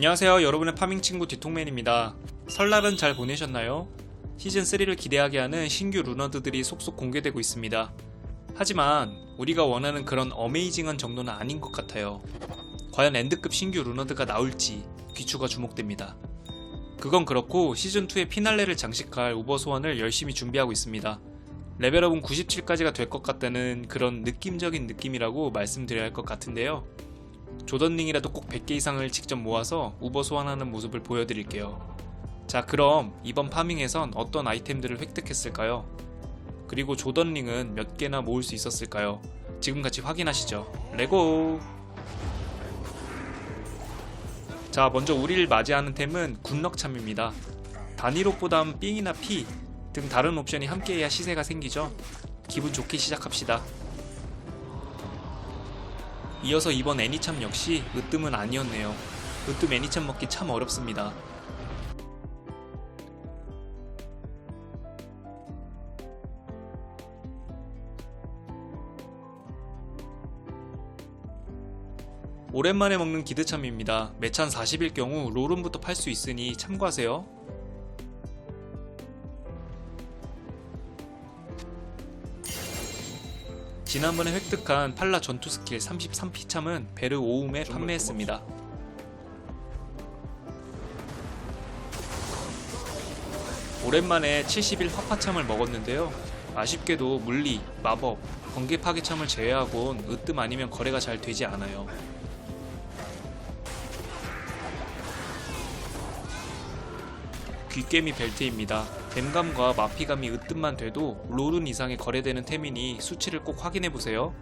안녕하세요. 여러분의 파밍 친구 뒤통맨입니다. 설날은 잘 보내셨나요? 시즌3를 기대하게 하는 신규 루너드들이 속속 공개되고 있습니다. 하지만 우리가 원하는 그런 어메이징한 정도는 아닌 것 같아요. 과연 엔드급 신규 루너드가 나올지 귀추가 주목됩니다. 그건 그렇고 시즌2의 피날레를 장식할 우버 소환을 열심히 준비하고 있습니다. 레벨업은 97까지가 될 것 같다는 그런 느낌적인 느낌이라고 말씀드려야 할 것 같은데요 조던링이라도 꼭 100개 이상을 직접 모아서 우버 소환하는 모습을 보여드릴게요. 자, 그럼 이번 파밍에선 어떤 아이템들을 획득했을까요? 그리고 조던링은 몇 개나 모을 수 있었을까요? 지금 같이 확인하시죠. 레고! 자, 먼저 우리를 맞이하는 템은 군럭참입니다. 단일옥보단 삥이나 피 등 다른 옵션이 함께해야 시세가 생기죠. 기분 좋게 시작합시다. 이어서 이번 애니참 역시 으뜸은 아니었네요. 으뜸 애니참 먹기 참 어렵습니다. 오랜만에 먹는 기드참입니다. 매찬 40일 경우 롤은부터 팔 수 있으니 참고하세요. 지난번에 획득한 팔라 전투 스킬 33피참은 베르 오움에 판매했습니다. 오랜만에 71 화파참을 먹었는데요. 아쉽게도 물리, 마법, 번개 파괴참을 제외하곤 으뜸 아니면 거래가 잘 되지 않아요. 귀깨미 벨트입니다. 댐감과 마피감이 으뜸만 돼도 롤은 이상의 거래되는 템이니 수치를 꼭 확인해보세요.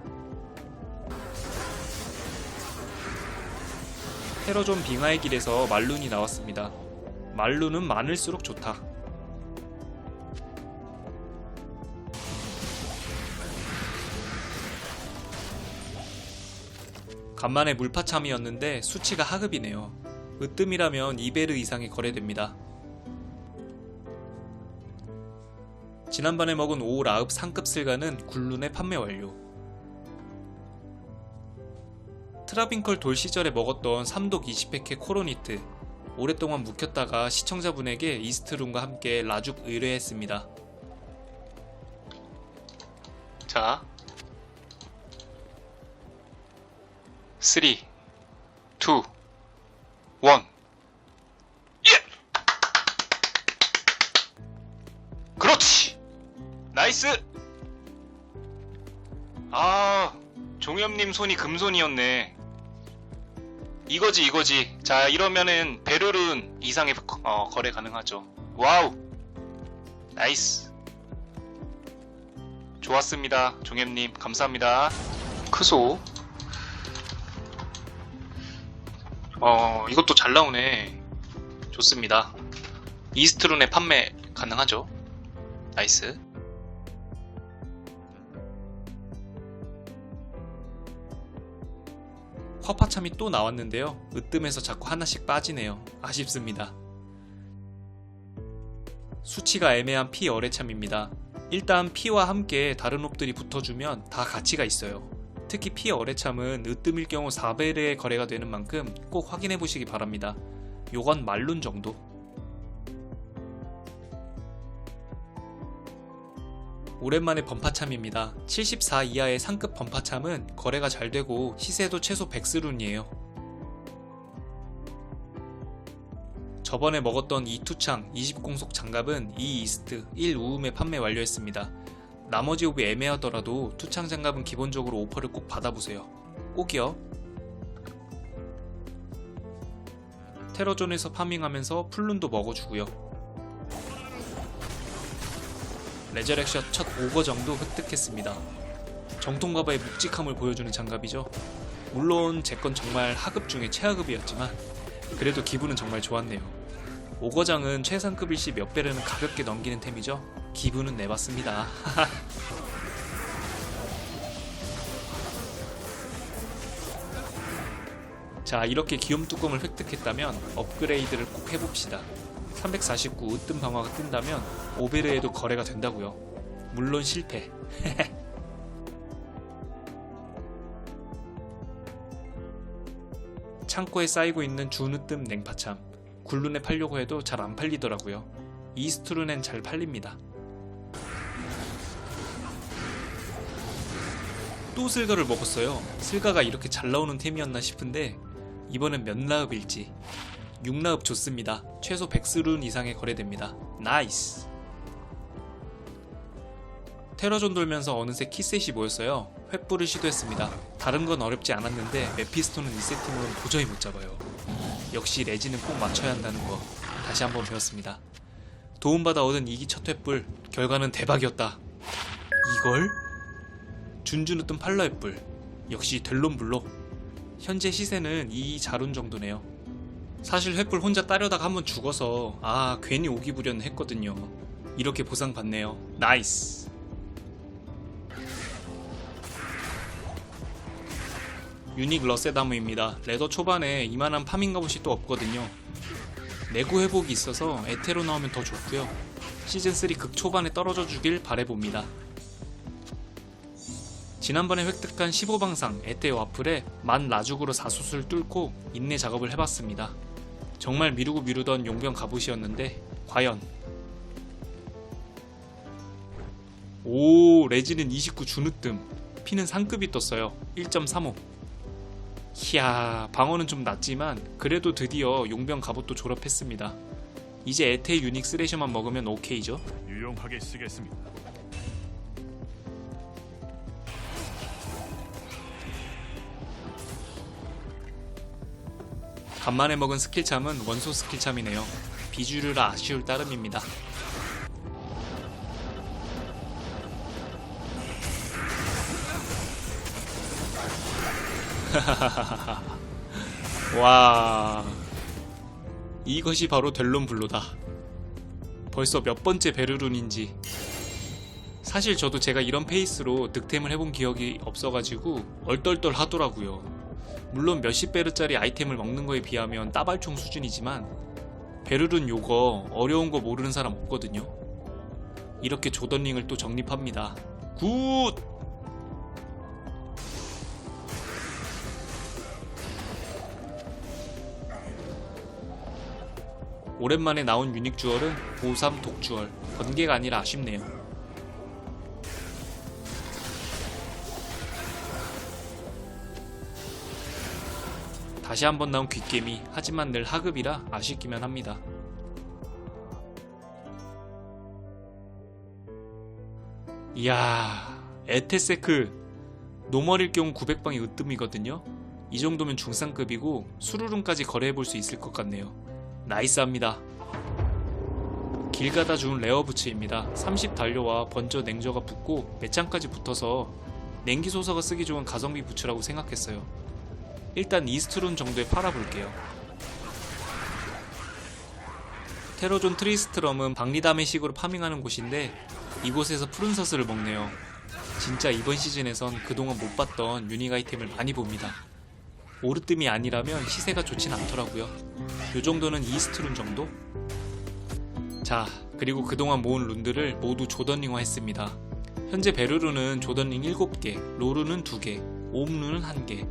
테러존 빙하의 길에서 말룬이 나왔습니다. 말룬은 많을수록 좋다. 간만에 물파참이었는데 수치가 하급이네요. 으뜸이라면 2베르 이상이 거래됩니다. 지난번에 먹은 5 라읍 상급 슬가는 굴룬의 판매 완료. 트라빈컬 돌 시절에 먹었던 삼독 20팩의 코로니트. 오랫동안 묵혔다가 시청자분에게 이스트룸과 함께 라죽 의뢰했습니다. 자. 3, 2, 1. 나이스! 아, 종엽님 손이 금손이었네. 이거지, 이거지. 자, 이러면은 베르룬 이상의 거- 어, 거래 가능하죠. 와우! 나이스. 좋았습니다. 종엽님, 감사합니다. 크소. 어, 이것도 잘 나오네. 좋습니다. 이스트룬의 판매 가능하죠. 나이스. 화파참이 또 나왔는데요. 으뜸에서 자꾸 하나씩 빠지네요. 아쉽습니다. 수치가 애매한 피 어뢰참입니다. 일단 피와 함께 다른 옵들이 붙어주면 다 가치가 있어요. 특히 피 어뢰참은 으뜸일 경우 4배의 거래가 되는 만큼 꼭 확인해 보시기 바랍니다. 요건 말룬 정도. 오랜만에 범파참입니다. 74 이하의 상급 범파참은 거래가 잘 되고 시세도 최소 100스룬이에요. 저번에 먹었던 이 투창 20공속 장갑은 2 이스트 1 우음에 판매 완료했습니다. 나머지 옵이 애매하더라도 투창 장갑은 기본적으로 오퍼를 꼭 받아보세요. 꼭이요. 테러존에서 파밍하면서 풀룬도 먹어주고요. 레저렉션 첫 오거 정도 획득했습니다. 정통가바의 묵직함을 보여주는 장갑이죠. 물론 제 건 정말 하급 중에 최하급이었지만 그래도 기분은 정말 좋았네요. 오거장은 최상급일 시 몇 배를 가볍게 넘기는 템이죠. 기분은 내봤습니다. 자 이렇게 기염 뚜껑을 획득했다면 업그레이드를 꼭 해봅시다. 349 으뜸 방어가 뜬다면 오베르에도 거래가 된다고요. 물론 실패. 창고에 쌓이고 있는 주누뜸 냉파참. 굴룬에 팔려고 해도 잘 안 팔리더라고요. 이스트룬엔 잘 팔립니다. 또 슬가를 먹었어요. 슬가가 이렇게 잘 나오는 템이었나 싶은데 이번엔 몇 라읍일지 6라읍 좋습니다. 최소 100스룬 이상에 거래됩니다. 나이스. 테러존 돌면서 어느새 키셋이 모였어요. 횃불을 시도했습니다. 다른 건 어렵지 않았는데 메피스토는 이 세팅으로는 도저히 못 잡아요. 역시 레지는 꼭 맞춰야 한다는 거 다시 한번 배웠습니다. 도움받아 얻은 이기 첫 횃불 결과는 대박이었다. 이걸? 준준우 뜬 팔러 횃불 역시 델론 블록 현재 시세는 이 자룬 정도네요. 사실 횃불 혼자 따려다가 한번 죽어서 아 괜히 오기 부려는 했거든요. 이렇게 보상 받네요. 나이스. 유닉 러세다무입니다. 레더 초반에 이만한 파밍 갑옷이 또 없거든요. 내구 회복이 있어서 에테로 나오면 더 좋고요. 시즌 3 극 초반에 떨어져 주길 바래봅니다. 지난번에 획득한 15방상 에테 와플에 만 라죽으로 4숫을 뚫고 인내 작업을 해봤습니다. 정말 미루고 미루던 용병 갑옷이었는데 과연 오 레지는 29 주누뜸. 피는 상급이 떴어요. 1.35 이야 방어는 좀 낮지만 그래도 드디어 용병 갑옷도 졸업했습니다. 이제 에테 유닉 스레셔만 먹으면 오케이죠? 유용하게 쓰겠습니다. 간만에 먹은 스킬참은 원소 스킬참이네요. 비주류라 아쉬울 따름입니다. 와 이것이 바로 델론 블루다. 벌써 몇 번째 베르룬인지. 사실 저도 제가 이런 페이스로 득템을 해본 기억이 없어가지고 얼떨떨 하더라고요 물론 몇십 베르짜리 아이템을 먹는 거에 비하면 따발총 수준이지만 베르룬 요거 어려운 거 모르는 사람 없거든요. 이렇게 조던링을 또 정립합니다. 굿! 오랜만에 나온 유닉 주얼은 53 독주얼. 번개가 아니라 아쉽네요 다시 한번 나온 귓개미 하지만 늘 하급이라 아쉽기만 합니다 이야 에테세크 노멀일 경우 900방이 으뜸이거든요 이 정도면 중상급이고 수루룬까지 거래해볼 수 있을 것 같네요 나이스합니다. 길 가다 주운 레어 부츠입니다. 30 단료와 번저 냉저가 붙고 매창까지 붙어서 냉기 소서가 쓰기 좋은 가성비 부츠라고 생각했어요. 일단 이스트론 정도에 팔아볼게요. 테러존 트리스트럼은 박리다메식으로 파밍하는 곳인데 이곳에서 푸른 서스를 먹네요. 진짜 이번 시즌에선 그동안 못 봤던 유닉 아이템을 많이 봅니다. 오르뜸이 아니라면 시세가 좋진 않더라고요. 요 정도는 이스트룬 정도? 자, 그리고 그동안 모은 룬들을 모두 조던링화 했습니다. 현재 베르룬은 조던링 7개, 로루는 2개, 옴룬은 1개,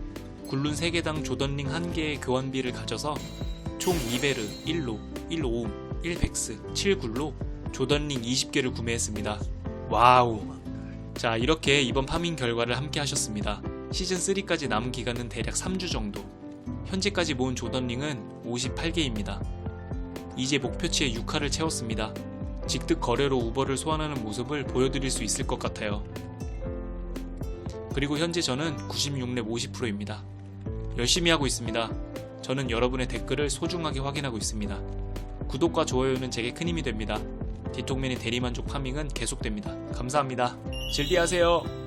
굴룬 3개당 조던링 1개의 교환비를 가져서 총 2베르, 1로, 1오움, 1백스, 7굴로 조던링 20개를 구매했습니다. 와우! 자, 이렇게 이번 파밍 결과를 함께 하셨습니다. 시즌 3까지 남은 기간은 대략 3주 정도. 현재까지 모은 조던링은 58개입니다. 이제 목표치의 6화를 채웠습니다. 직득 거래로 우버를 소환하는 모습을 보여드릴 수 있을 것 같아요. 그리고 현재 저는 96렙 50%입니다. 열심히 하고 있습니다. 저는 여러분의 댓글을 소중하게 확인하고 있습니다. 구독과 좋아요는 제게 큰 힘이 됩니다. 디톡맨의 대리만족 파밍은 계속됩니다. 감사합니다. 즐기하세요.